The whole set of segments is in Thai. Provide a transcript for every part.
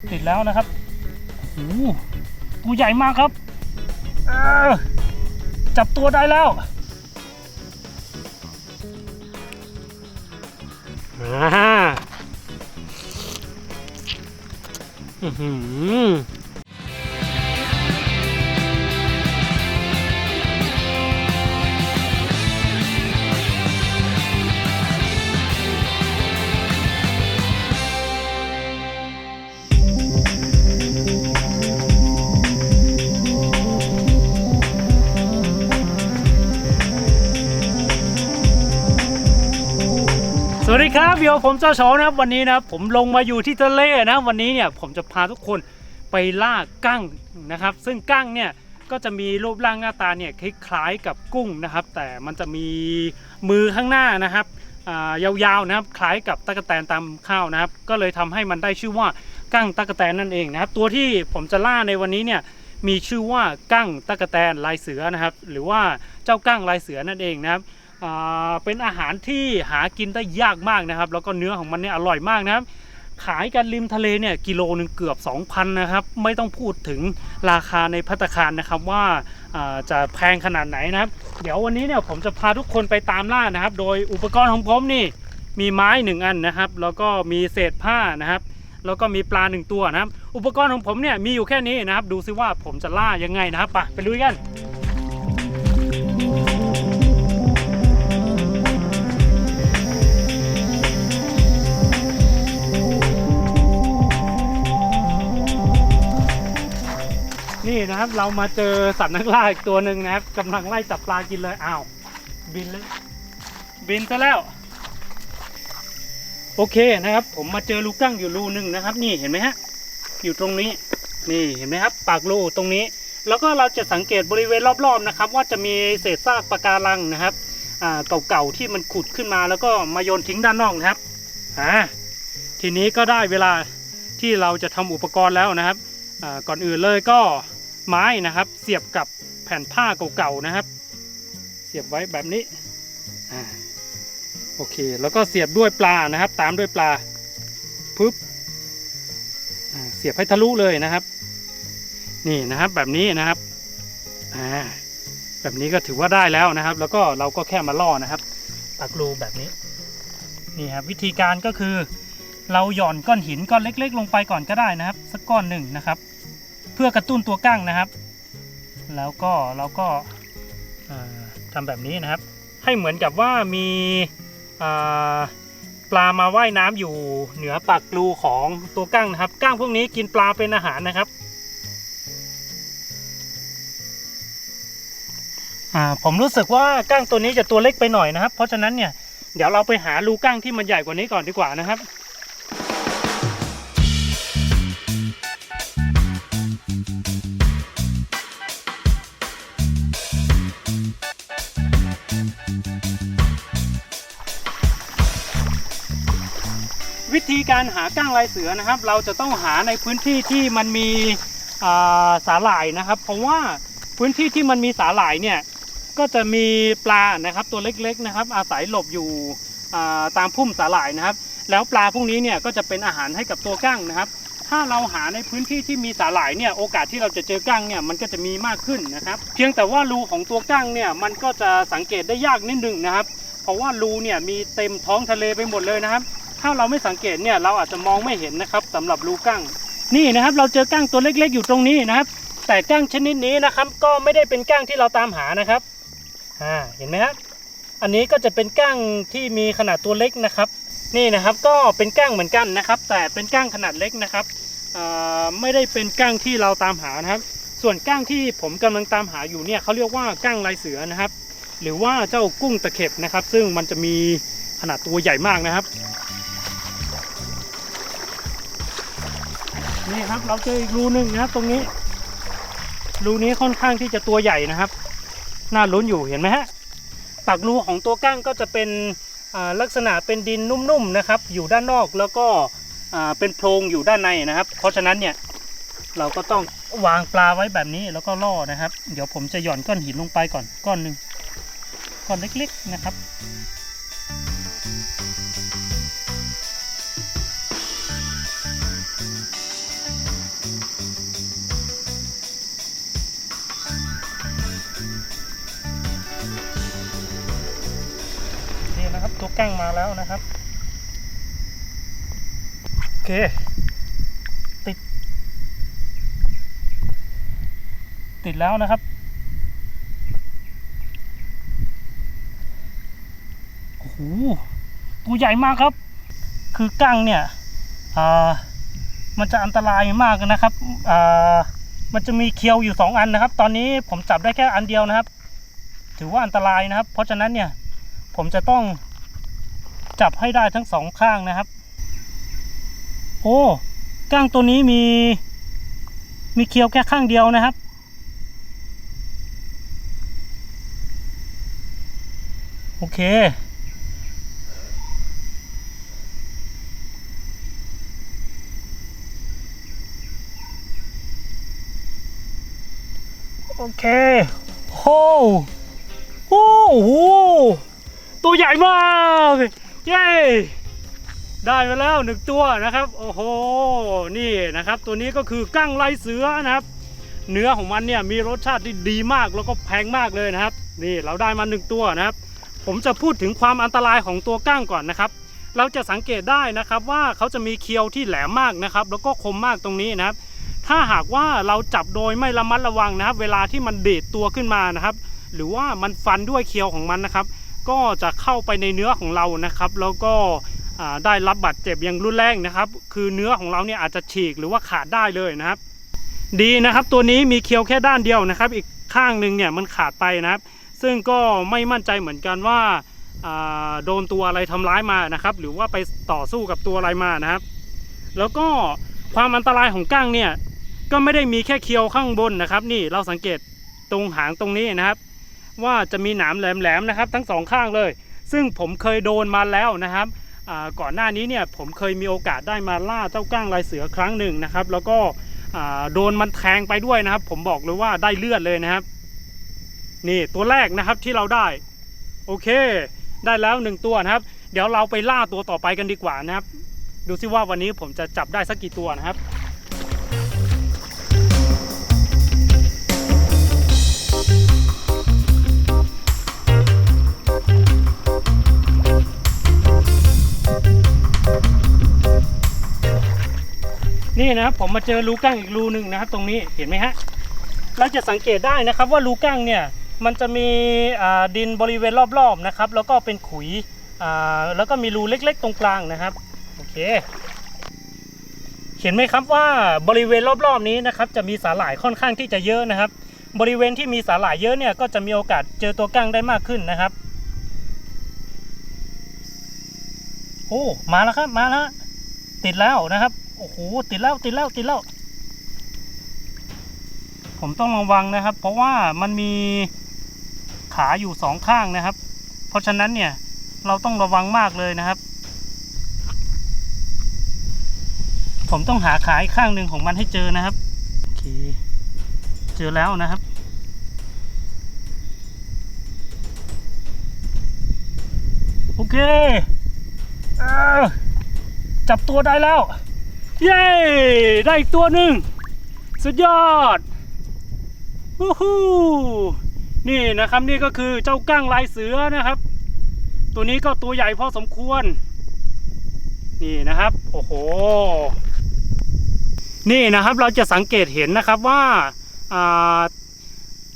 ติดแล้วนะครับโอ้โหตัวใหญ่มากครับจับตัวได้แล้วอ่าอือหือ ดีครับเดี๋ยวผมเจ้าโฉนะครับวันนี้นะครับผมลงมาอยู่ที่ทะเลนะ วันนี้เนี่ยผมจะพาทุกคนไปล่ากั้งนะครับ ซึ่งกั้งเนี่ยก็จะมีรูปร่างหน้าตาเนี่ยคล้ายๆกับกุ้งนะครับ แต่มันจะมีมือข้างหน้านะครับอ่ายาวๆนะครับคล้ายกับตะกแตนตามข้าวนะครับ ก็เลยทำให้มันได้ชื่อว่ากั้งตะกแตนนั่นเองนะครับ ตัวที่ผมจะล่าในวันนี้เนี่ยมีชื่อว่ากั้งตะกแตนลายเสือนะครับ หรือว่าเจ้ากั้งลายเสือนั่นเองนะครับ เป็นอาหารที่หากินได้ยากมากนะครับ แล้วก็เนื้อของมันเนี่ยอร่อยมากนะครับ ขายกันริมทะเลเนี่ยกิโลหนึ่งเกือบ 2,000นะครับ ไม่ต้องพูดถึงราคาในพัตคารนะครับว่าอ่าจะแพงขนาดไหนนะครับ เดี๋ยววันนี้เนี่ยผมจะพาทุกคนไปตามล่านะครับ โดยอุปกรณ์ของผมนี่มีไม้หนึ่งอันนะครับ แล้วก็มีเศษผ้านะครับ แล้วก็มีปลาหนึ่งตัวนะครับ อุปกรณ์ของผมเนี่ยมีอยู่แค่นี้นะครับ ดูซิว่าผมจะล่ายังไงนะครับไปไปลุยกัน นี่นะครับเรามาเจอสัตว์นักล่าอีกตัวหนึ่งนะครับกำลังไล่จับปลากินเลยอ้าวบินเลยบินซะแล้ว โอเคนะครับ ผมมาเจอลูกกั้งอยู่รูหนึ่งนะครับ นี่เห็นไหมฮะอยู่ตรงนี้ นี่เห็นไหมครับ ปากรูตรงนี้ แล้วก็เราจะสังเกตบริเวณรอบๆนะครับ ว่าจะมีเศษซากปะการังนะครับเก่าๆที่มันขุดขึ้นมาแล้วก็มาโยนทิ้งด้านนอกนะครับอ่าทีนี้ก็ได้เวลาที่เราจะทำอุปกรณ์แล้วนะครับก่อนอื่นเลยก็ ไม้นะครับ เสียบกับแผ่นผ้าเก่าๆนะครับ เสียบไว้แบบนี้อ่าโอเค แล้วก็เสียบด้วยปลานะครับ ตามด้วยปลาปึ๊บอ่าเสียบให้ทะลุเลยนะครับ นี่นะครับแบบนี้นะครับอ่าแบบนี้ก็ถือว่าได้แล้วนะครับ แล้วก็เราก็แค่มาล่อนะครับปักรูแบบนี้นี่ครับวิธีการก็คือ เราหย่อนก้อนหินก้อนเล็ก ๆ ลงไปก่อนก็ได้นะครับ สักก้อนหนึ่งนะครับ พื่อกระตุ้นตัวกั้งนะครับ แล้วก็เราก็อ่าทำแบบนี้นะครับ ให้เหมือนกับว่ามีปลามาว่ายน้ำอยู่เหนือปากรูของตัวกั้งนะครับ กั้งพวกนี้กินปลาเป็นอาหารนะครับผมรู้สึกว่ากั้งตัวนี้จะตัวเล็กไปหน่อยนะครับ เพราะฉะนั้นเนี่ยเดี๋ยวเราไปหารูกั้งที่มันใหญ่กว่านี้ก่อนดีกว่านะครับ วิธีการหาก้างลายเสือนะครับ เราจะต้องหาในพื้นที่ที่มันมีาสาหร่ายนะครับ เพราะว่าพื้นที่ที่มันมีสาหร่ายเนี่ยก็จะมีปลานะครับตัวเล็กๆนะครับ อาศัยหลบอยู่าตามพุ่มสาหร่ายนะครับ แล้วปลาพวกนี้เนี่ยก็จะเป็นอาหารให้กับตัวกั้งนะครับ ถ้าเราหาในพื้นที่ที่มีสาหร่ายเนี่ยโอกาสที่เราจะเจอกั้งเนี่ยมันก็จะมีมากขึ้นนะครับ เพียงแต่ว่ารูของตัวกั้งเนี่ยมันก็จะสังเกตได้ยากนิดนึงนะครับ เพราะว่ารูเนี่ยมีเต็มท้องทะเลไปหมดเลยนะครับ ถ้าเราไม่สังเกตเนี่ยเราอาจจะมองไม่เห็นนะครับสำหรับรูกั้ง นี่นะครับ เราเจอกั้งตัวเล็ก ๆ อยู่ตรงนี้นะครับ แต่กั้งชนิดนี้นะครับ ก็ไม่ได้เป็นกั้งที่เราตามหานะครับอ่าเห็นไหมครับอันนี้ก็จะเป็นกั้งที่มีขนาดตัวเล็กนะครับ นี่นะครับก็เป็นกั้งเหมือนกันนะครับ แต่เป็นกั้งขนาดเล็กนะครับอ่าไม่ได้เป็นกั้งที่เราตามหานะครับ ส่วนกั้งที่ผมกำลังตามหาอยู่เนี่ยเขาเรียกว่ากั้งลายเสือนะครับ หรือว่าเจ้ากุ้งตะเข็บนะครับ ซึ่งมันจะมีขนาดตัวใหญ่มากนะครับ นี่ครับ เราเจออีกรูหนึ่งนะครับ ตรงนี้ รูนี้ค่อนข้างที่จะตัวใหญ่นะครับ น่าลุ้นอยู่เห็นไหมฮะปากรูของตัวก้างก็จะเป็นลักษณะเป็นดินนุ่มๆนะครับ อยู่ด้านนอกแล้วก็เป็นโพรงอยู่ด้านในนะครับ เพราะฉะนั้นเนี่ยเราก็ต้องวางปลาไว้แบบนี้แล้วก็ล่อนะครับ เดี๋ยวผมจะหย่อนก้อนหินลงไปก่อนก้อนหนึ่งก้อนเล็กๆนะครับ ลูกกั้งมาแล้วนะครับ โอเค ติด ติดแล้วนะครับ โอ้โห ตัวใหญ่มากครับ คือกั้งเนี่ยมันจะอันตรายมากนะครับมันจะมีเคียวอยู่สองอันนะครับ ตอนนี้ผมจับได้แค่อันเดียวนะครับ ถือว่าอันตรายนะครับ เพราะฉะนั้นเนี่ยผมจะต้อง จับให้ได้ทั้งสองข้างนะครับ โอ้ก้างตัวนี้มี มีเคียวแค่ข้างเดียวนะครับ โอเค โอเคโอ้โอ้โหตัวใหญ่มาก เย้ได้มาแล้วหนึ่งตัวนะครับ โอ้โหนี่นะครับ ตัวนี้ก็คือกั้งลายเสือนะครับ เนื้อของมันเนี่ยมีรสชาติที่ดีมากแล้วก็แพงมากเลยนะครับ นี่เราได้มาหนึ่งตัวนะครับ ผมจะพูดถึงความอันตรายของตัวกั้งก่อนนะครับ เราจะสังเกตได้นะครับว่าเขาจะมีเคียวที่แหลมมากนะครับ แล้วก็คมมากตรงนี้นะครับ ถ้าหากว่าเราจับโดยไม่ระมัดระวังนะครับ เวลาที่มันเดดตัวขึ้นมานะครับ หรือว่ามันฟันด้วยเคียวของมันนะครับ ก็จะเข้าไปในเนื้อของเรานะครับ แล้วก็ได้รับบาดเจ็บอย่างรุนแรงนะครับ คือเนื้อของเราเนี่ยอาจจะฉีกหรือว่าขาดได้เลยนะครับ ดีนะครับ ตัวนี้มีเคียวแค่ด้านเดียวนะครับ อีกข้างหนึ่งเนี่ยมันขาดไปนะครับ ซึ่งก็ไม่มั่นใจเหมือนกันว่าโดนตัวอะไรทำร้ายมานะครับ หรือว่าไปต่อสู้กับตัวอะไรมานะครับ แล้วก็ความอันตรายของก้างเนี่ยก็ไม่ได้มีแค่เคียวข้างบนนะครับ นี่เราสังเกตตรงหางตรงนี้นะครับ ว่าจะมีหนามแหลมๆนะครับทั้งสองข้างเลย ซึ่งผมเคยโดนมาแล้วนะครับก่อนหน้านี้เนี่ยผมเคยมีโอกาสได้มาล่าเจ้าก้างลายเสือครั้งหนึ่งนะครับ แล้วก็โดนมันแทงไปด้วยนะครับ ผมบอกเลยว่าได้เลือดเลยนะครับ นี่ตัวแรกนะครับที่เราได้ โอเค ได้แล้วหนึ่งตัวนะครับ เดี๋ยวเราไปล่าตัวต่อไปกันดีกว่านะครับ ดูซิว่าวันนี้ผมจะจับได้สักกี่ตัวนะครับ นี่นะครับผมมาเจอรูกั้งอีกรูหนึ่งนะครับตรงนี้เห็นไหมฮะเราจะสังเกตได้นะครับว่ารูกั้งเนี่ยมันจะมีดินบริเวณรอบๆนะครับแล้วก็เป็นขุยแล้วก็มีรูเล็กๆ ตรงกลางนะครับโอเคเห็นไหมครับว่าบริเวณรอบๆนี้นะครับจะมีสาหร่ายค่อนข้างที่จะเยอะนะครับ บริเวณที่มีสาหร่ายเยอะเนี่ยก็จะมีโอกาสเจอตัวกั้งได้มากขึ้นนะครับโอ้มาแล้วครับมาแล้วติดแล้วนะครับ โอ้โหติดแล้วติดแล้วติดแล้วผมต้องระวังนะครับ เพราะว่ามันมีขาอยู่สองข้างนะครับ เพราะฉะนั้นเนี่ยเราต้องระวังมากเลยนะครับ ผมต้องหาขาอีกข้างหนึ่งของมันให้เจอนะครับโอเคเจอแล้วนะครับ โอเคเอจับตัวได้แล้ว เย้ ได้อีกตัวหนึ่งสุดยอดวู้ฮู้นี่นะครับนี่ก็คือเจ้าก้างลายเสือนะครับ ตัวนี้ก็ตัวใหญ่พอสมควร นี่นะครับ โอ้โห นี่นะครับเราจะสังเกตเห็นนะครับว่า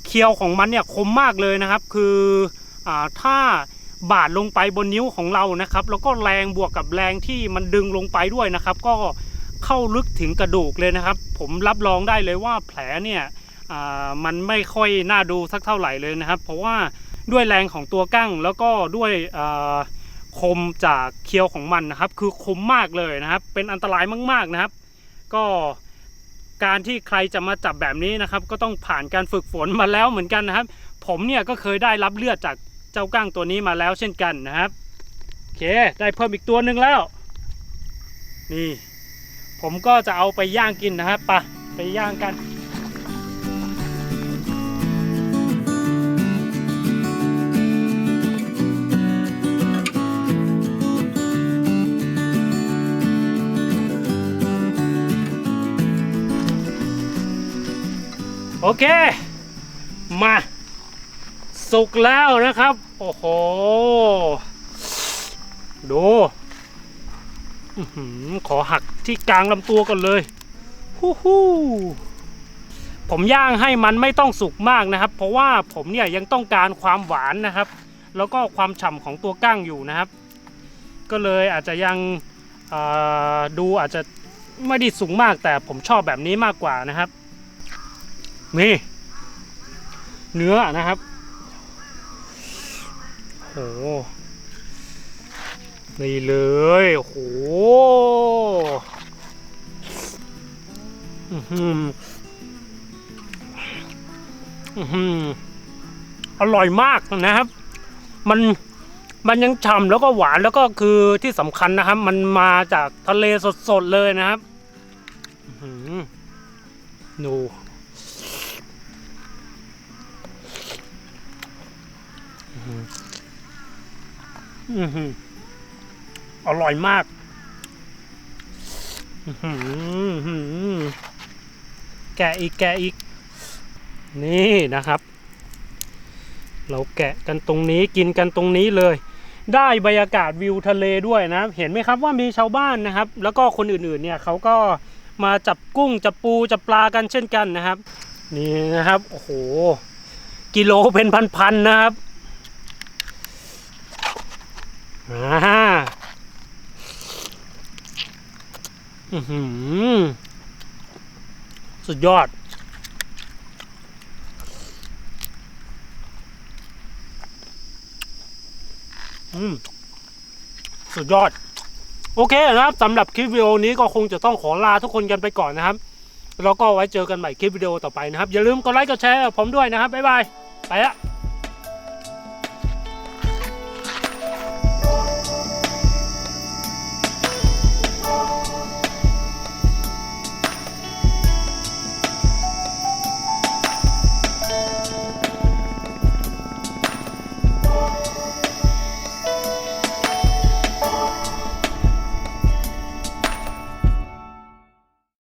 เคียวของมันเนี่ยคมมากเลยนะครับ คืออถ้าบาดลงไปบนนิ้วของเรานะครับ แล้วก็แรงบวกกับแรงที่มันดึงลงไปด้วยนะครับ ก็ เข้าลึกถึงกระดูกเลยนะครับ ผมรับรองได้เลยว่าแผลเนี่ยมันไม่ค่อยน่าดูสักเท่าไหร่เลยนะครับ เพราะว่าด้วยแรงของตัวกั้งแล้วก็ด้วยคมจากเคียวของมันนะครับ คือคมมากเลยนะครับ เป็นอันตรายมากๆนะครับ ก็การที่ใครจะมาจับแบบนี้นะครับ ก็ต้องผ่านการฝึกฝนมาแล้วเหมือนกันนะครับ ผมเนี่ยก็เคยได้รับเลือดจากเจ้ากั้งตัวนี้มาแล้วเช่นกันนะครับโอเค ได้เพิ่มอีกตัวหนึ่งแล้ว นี่ ผมก็จะเอาไปย่างกินนะครับไปะไปย่างกันโอเค มา สุกแล้วนะครับ โอ้โห ดู ขอหักที่กลางลำตัวก่อนเลยฮู้ฮู้ผมย่างให้มันไม่ต้องสุกมากนะครับ เพราะว่าผมเนี่ยยังต้องการความหวานนะครับ แล้วก็ความฉ่ำของตัวก้างอยู่นะครับ ก็เลยอาจจะยังดูอาจจะไม่ได้สูงมากแต่ผมชอบแบบนี้มากกว่านะครับนี่เนื้อนะครับโห นี่เลยโอ้โหอร่อยมากนะครับ มันมันยังฉ่ำแล้วก็หวานแล้วก็คือที่สำคัญนะครับ มันมาจากทะเลสดๆเลยนะครับอื้อหือดูอื้อหื อร่อยมากแกะอีกแกะอีก นี่นะครับ เราแกะกันตรงนี้กินกันตรงนี้เลย ได้บรรยากาศวิวทะเลด้วยนะ เห็นไหมครับว่ามีชาวบ้านนะครับ แล้วก็คนอื่นๆเนี่ยเขาก็มาจับกุ้งจับปูจับปลากันเช่นกันนะครับ นี่นะครับโอ้โหกิโลเป็นพันๆนะครับอ่าอื้อหือ สุดยอด อืม สุดยอด โอเคนะครับสำหรับคลิปวิดีโอนี้ก็คงจะต้องขอลาทุกคนกันไปก่อนนะครับ แล้วก็ไว้เจอกันใหม่คลิปวิดีโอต่อไปนะครับ อย่าลืมกดไลค์กดแชร์ผมด้วยนะครับ บ๊ายบาย ไปละ